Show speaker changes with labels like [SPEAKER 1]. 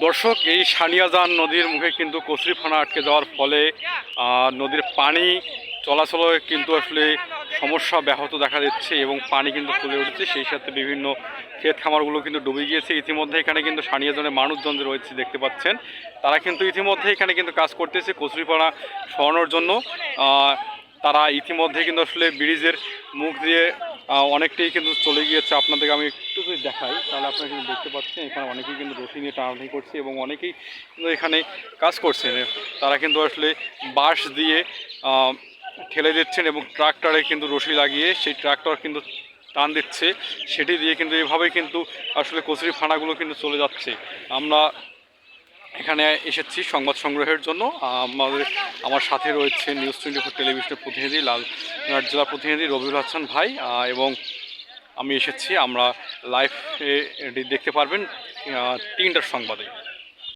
[SPEAKER 1] দর্শক, এই সানিয়াজান নদীর মুখে কিন্তু কচুরি ফানা আটকে যাওয়ার ফলে নদীর পানি চলাচলে কিন্তু আসলে সমস্যা ব্যাহত দেখা দিচ্ছে এবং পানি কিন্তু ফুলে উঠছে। সেই সাথে বিভিন্ন ক্ষেত খামারগুলো কিন্তু ডুবে গিয়েছে। ইতিমধ্যে এখানে কিন্তু সানিয়াজনের মানুষজন রয়েছে দেখতে পাচ্ছেন। তারা কিন্তু ইতিমধ্যে এখানে কিন্তু কাজ করতেছে কচুরি ফানা সরানোর জন্য। তারা ইতিমধ্যে কিন্তু আসলে ব্রিজের মুখ দিয়ে অনেকটাই কিন্তু চলে গিয়েছে। আপনাদেরকে আমি একটু যদি দেখাই, তাহলে আপনারা কিন্তু দেখতে পাচ্ছেন, এখানে অনেকেই কিন্তু রশি নিয়ে টানাটানি করছে এবং অনেকেই কিন্তু এখানে কাজ করছেন তারা কিন্তু আসলে বাঁশ দিয়ে ঠেলে দিচ্ছেন এবং ট্রাক্টরে কিন্তু রশি লাগিয়ে সেই ট্রাক্টর কিন্তু টান দিচ্ছে। সেটি দিয়ে কিন্তু এভাবেই কিন্তু আসলে কচুরি ফানাগুলো কিন্তু চলে যাচ্ছে। আমরা এখানে এসেছি সংবাদ সংগ্রহের জন্য। আমাদের, আমার সাথে রয়েছে নিউজ টোয়েন্টি ফোর টেলিভিশনের প্রতিনিধি লাল জেলার প্রতিনিধি রবিউল হাসান ভাই এবং আমি এসেছি, আমরা লাইভ দেখতে পারবেন তিনটার সংবাদে।